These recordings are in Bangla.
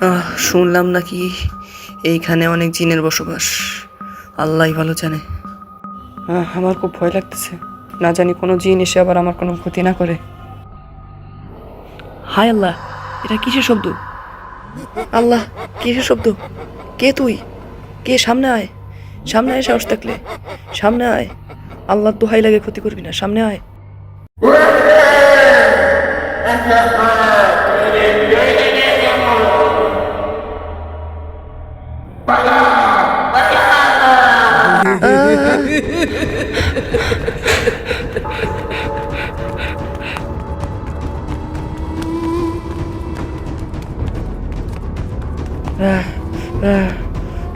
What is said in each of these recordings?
আহ, শুনলাম নাকি এইখানে অনেক জিনের বসবাস। আল্লাহ ভালো জানে। আমার খুব ভয় লাগতেছে। না জানি কোনো জিন এসে আবার আমার কোনো ক্ষতি না করে। হায় আল্লাহ এটা কিসের শব্দ? আল্লাহ কিসের শব্দ? কে তুই? কে সামনে আয়? সামনে আয় সাহস থাকলে। সামনে আয়। আল্লাহ দোহাই লাগে ক্ষতি করবি না। সামনে আয়।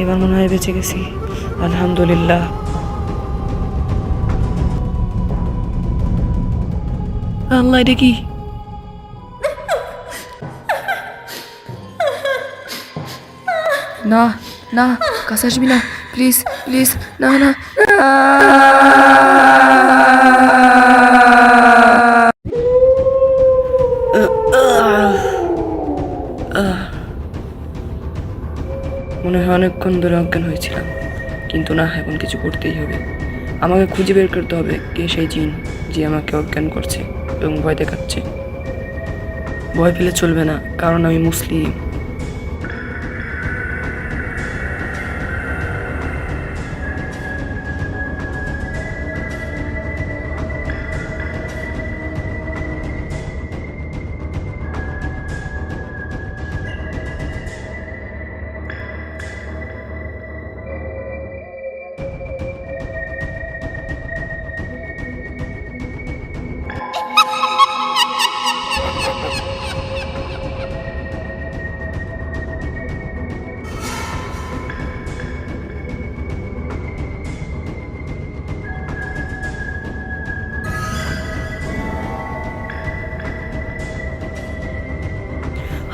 এবার মনে হয় বেঁচে গেছি। আলহামদুলিল্লাহ। আল্লাহ এটা কি? না না, কাছে আসবি না। প্লিজ প্লিজ না না। মনে হয় অনেকক্ষণ ধরে অজ্ঞান হয়েছিলাম। কিন্তু না, এখন কিছু করতেই হবে। আমাকে খুঁজে বের করতে হবে কে সেই জিন যে আমাকে অজ্ঞান করছে এবং ভয় দেখাচ্ছে। ভয় পেলে চলবে না, কারণ আমি মুসলিম।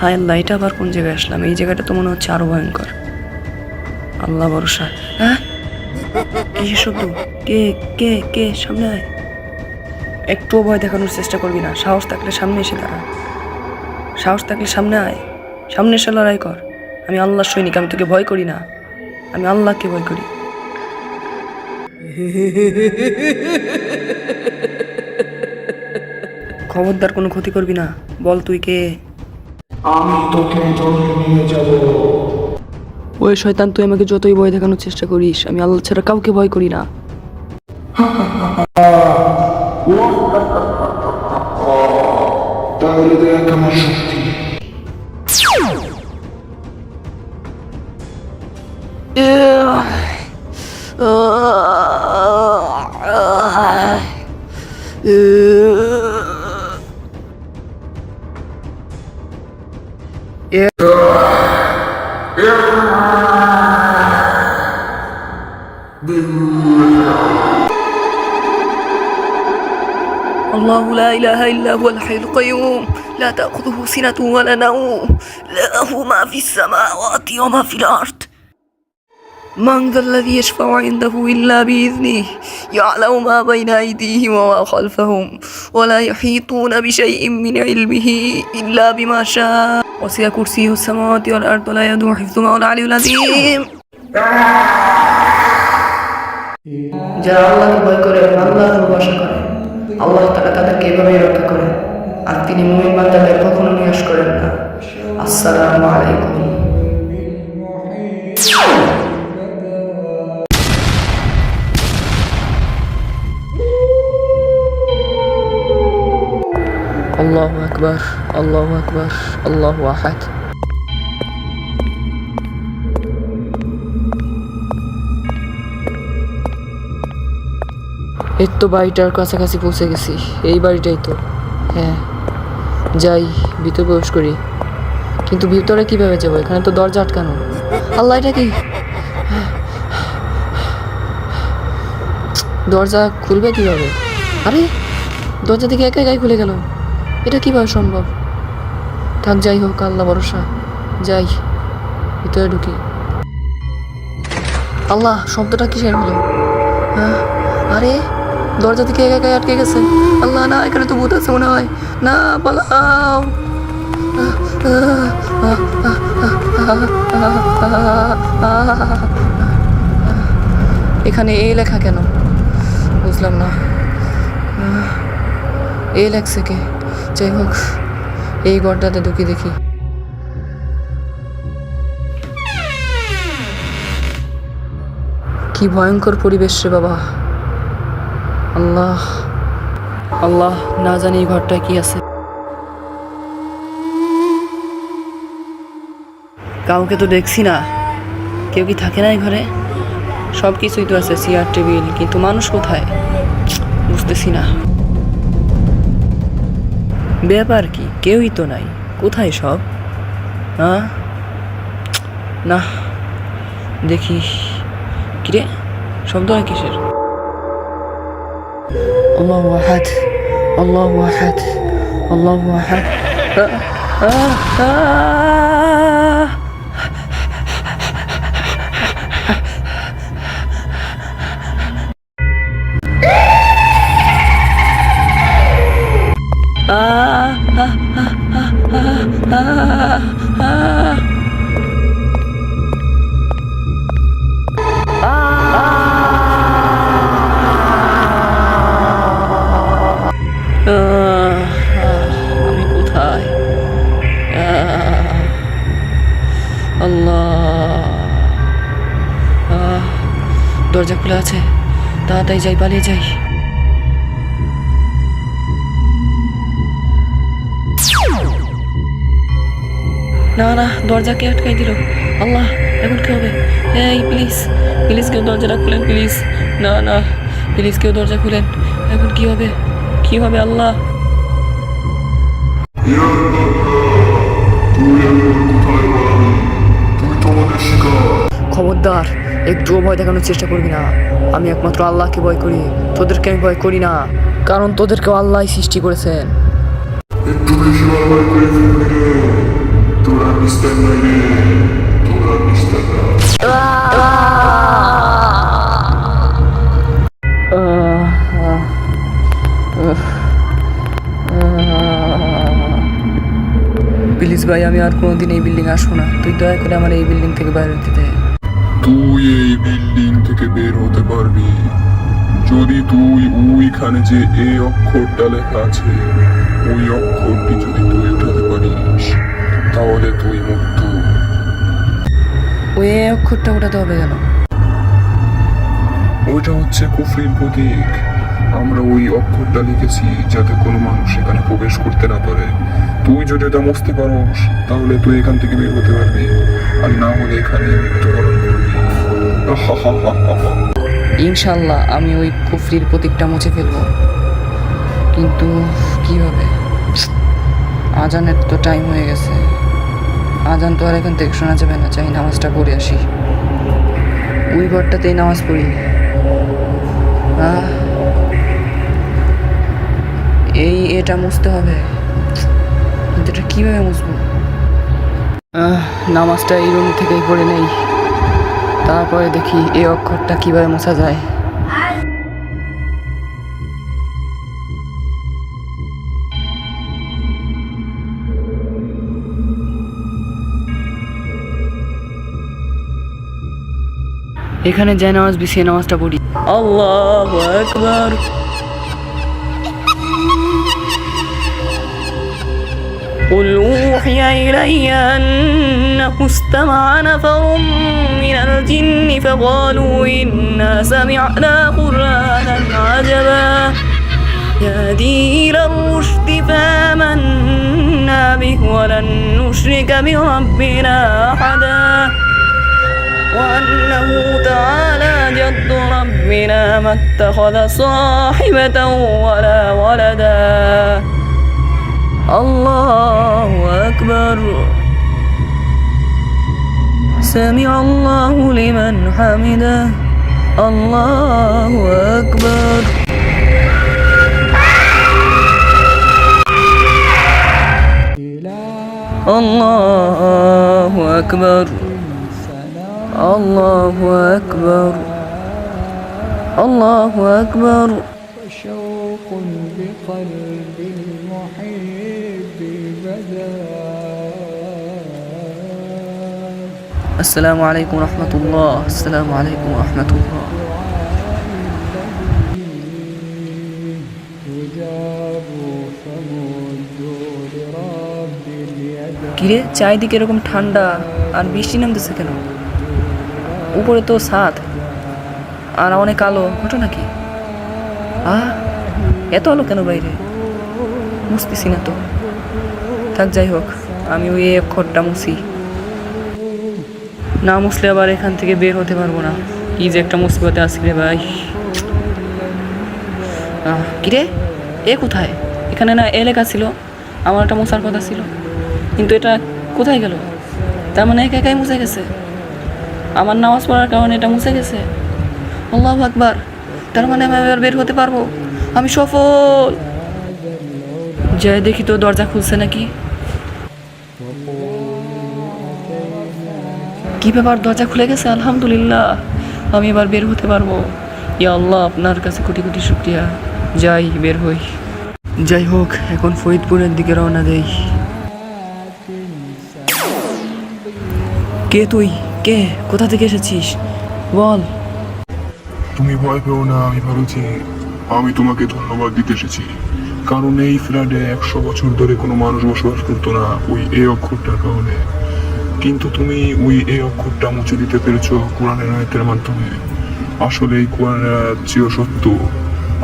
হায় আল্লাহ, এটা আবার কোন জায়গায় আসলাম? এই জায়গাটা তো মনে হচ্ছে আরও ভয়ঙ্কর। আল্লাহ ভরসা। হ্যাঁ? কিসের শব্দ কে কে কে? সামনে আয়। একটুও ভয় দেখানোর চেষ্টা করবি না। সাহস থাকলে সামনে এসে দাঁড়া। সাহস থাকলে সামনে আয়। সামনে এসে লড়াই কর। আমি আল্লাহর সৈনিক, আমি তোকে ভয় করি না। আমি আল্লাহকে ভয় করি। খবরদার কোনো ক্ষতি করবি না। বল তুই কে? আমি তোকে জলে নিয়ে যাব। ওই শয়তান তুই আমাকে যতই ভয় দেখানোর চেষ্টা করিস আমি আল্লাহ ছাড়া কাউকে ভয় করি না। তাহলে দেখ আমার শক্তি। الله لا إله إلا هو الحي القيوم لا تأخذه سنة ولا نوم له ما في السماوات وما في الأرض من ذا الذي يشفع عنده إلا بإذنه يعلم ما بين أيديهم وما خلفهم ولا يحيطون بشيء من علمه إلا بما شاء وسع كرسيه السماوات والأرض ولا يدور حفظهما والعلي العظيم যারা আল্লাহকে ভয় করে এবং আল্লাহর ভরসা করে আল্লাহ তারা তাদেরকে এভাবেই রক্ষা করেন। আর তিনি মুমিন বান্দাদের কখনো নিরাশ করেন না। আসসালামু আলাইকুম। আল্লাহু আকবার আল্লাহু আকবার, আল্লাহু আহাদ। এই তো বাড়িটার কাছাকাছি পৌঁছে গেছি। এই বাড়িটাই তো। হ্যাঁ যাই, ভিতরে প্রবেশ করি। কিন্তু ভিতরে কীভাবে যাব? এখানে তো দরজা আটকানো। আল্লাহ, এটা কি? দরজা খুলবে কীভাবে? আরে, দরজা থেকে একা একাই খুলে গেল। এটা কীভাবে সম্ভব? থাক, যাই হোক, আল্লাহ ভরসা। যাই, ভিতরে ঢুকি। আল্লাহ, শব্দটা কিসের হলো? হ্যাঁ আরে দরজা থেকে একা একাই আটকে গেছে। আল্লাহ, না, এখানে তো ভূত আছে মনে হয়। না, পালাও। এখানে এ লেখা কেন? বুঝলাম না। এ লেখছে কে? যাই হোক, এই ঘরটাতে ঢুকে দেখি। কি ভয়ঙ্কর পরিবেশ রে বাবা। আল্লাহ আল্লাহ না জানি এই ঘরটায় কি আছে। কাউকে তো দেখছি না। কেউ কি থাকে না এই ঘরে? সব কিছুই তো আছে চেয়ার টেবিল কিন্তু মানুষ কোথায়? বুঝতেছি না। ব্যাপার কি? কেউই তো নাই। কোথায় সব? হ্যাঁ না দেখি। কিরে? শব্দ হয় কিসের? আল্লাহ আহাদ আল্লাহ আহাদ আল্লাহ আহাদ আহ, আল্লাহ। দরজা খোলা আছে। তাড়াতাড়ি যাই, পালিয়ে যাই। না না দরজা কে আটকাই দিল। আল্লাহ, এখন কি হবে? এই, প্লিজ প্লিজ কেউ দরজাটা খুলেন, প্লিজ। না না, প্লিজ কেউ দরজা খুলেন। এখন কি হবে? কি হবে আল্লাহ? খবরদার একটুও ভয় দেখানোর চেষ্টা করবি না। আমি একমাত্র আল্লাহকে ভয় করি তোদেরকে আমি ভয় করি না। কারণ তোদেরকেও আল্লাহ সৃষ্টি করেছেন। একটু বেশি বারবার করে ফেলবি রে। তোরা নিস্তার নাই রে। তোরা নিস্তার ভাই আমি আর কোনোদিন এই বিল্ডিং আসব না। তুই দয়া করে আমার এই বিল্ডিং থেকে বাইরে হতে দে। তুই এই বিল্ডিং থেকে বের হতে পারবি। যদি তুই ওইখানে যে এ অক্ষরটা লেখা আছে ওই অক্ষরটি যদি তুই উঠাতে পারিস তাহলে তুই মুক্ত। ওই অক্ষরটা ওঠাতে হবে কেন? ওইটা হচ্ছে কুফরির প্রতীক। আমরা ওই অক্ষরটা লিখেছি যাতে কোনো মানুষ এখানে প্রবেশ করতে না পারে। তুই যদি এটা মুছতে পারোস, তাহলে তুই এখান থেকে বের হতে পারবি। আর না হলে এখানে ইনশাল্লাহ আমি ওই কুফরির প্রতীকটা মুছে ফেলব। কিন্তু কি হবে? আজানের তো টাইম হয়ে গেছে। আজান তো আর এখান থেকে শোনা যাবে না, চাই নামাজটা পড়ে আসি। ওই ঘরটাতেই নামাজ পড়ি। এই এটা মুছতে হবে। কিন্তু কীভাবে মুছবো? নামাজটা এই রুম থেকেই পড়ে নেই। তারপরে দেখি এই অক্ষরটা কীভাবে মোছা যায়। এখানে যে নামাজ বিছিয়ে নামাজটা পড়ি। আল্লাহ قل أوحي إلي أنه استمع نفر من الجن فقالوا إنا سمعنا قرآنا عجبا. يهدي إلى الرشد فآمنا به ولن نشرك بربنا أحدا. وأنه تعالى جد ربنا ما اتخذ صاحبة ولا ولدا. الله أكبر. سمع الله لمن حمده. الله أكبر. الله أكبر. الله أكبر. الله أكبر. شوق بقلب আসসালামু আলাইকুম السلام عليكم আলাইকুম الله কিরে, চারিদিকে এরকম ঠান্ডা আর বৃষ্টি নামতেছে কেন? উপরে তো সাত আর অনেক আলো, ওঠো নাকি? আহ, এত আলো কেন বাইরে? বুঝতেছি না তো। থাক, যাই হোক, আমি ওই এক ঘরটা মুছি। না মুছলে আবার এখান থেকে বের হতে পারব না। কি যে একটা মুসিবতে আসি রে ভাই। কিরে? এ কোথায়? এখানে না এলাকা ছিল, আমার একটা মশার কথা ছিল। কিন্তু এটা কোথায় গেল? তার মানে একা একাই মুছে গেছে। আমার নামাজ পড়ার কারণে এটা মুছে গেছে। আল্লাহ আকবার। তার মানে আমি এবার বের হতে পারব? আমি সফল। যাই দেখি তো দরজা খুলছে নাকি? কি ব্যাপার? দরজা খুলে গেছে, আলহামদুলিল্লাহ। আমি এবার বের হতে পারব। ইয়া আল্লাহ, আপনার কাছে কোটি কোটি শুক্রিয়া। যাই, বের হই। যাই হোক, এখন ফরিদপুরের দিকে রওনা দেই। কে তুই? কে? কোথা থেকে এসেছিস? বল। তুমি ভয় পেও না, আমি ভাবছি আমি তোমাকে ধন্যবাদ দিতে এসেছি। কারণ এই ফ্ল্যাটে একশো বছর ধরে কোনো মানুষ বসবাস করতো না, ওই এ অক্ষরটার কারণে। কিন্তু তুমি ওই এ অক্ষরটা মুছে দিতে পেরেছ কোরআনের আয়াতের মাধ্যমে। আসলে এই কোরআনের আয়াত চির সত্য।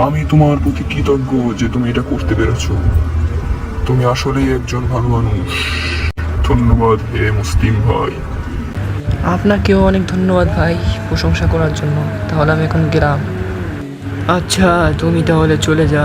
আমি তোমার প্রতি কৃতজ্ঞ যে তুমি এটা করতে পেরেছ। তুমি আসলেই একজন ভালো মানুষ। ধন্যবাদ হে মুসলিম ভাই। আপনাকেও অনেক ধন্যবাদ ভাই প্রশংসা করার জন্য। তাহলে আমি এখন গেলাম। আচ্ছা তুমি তাহলে চলে যা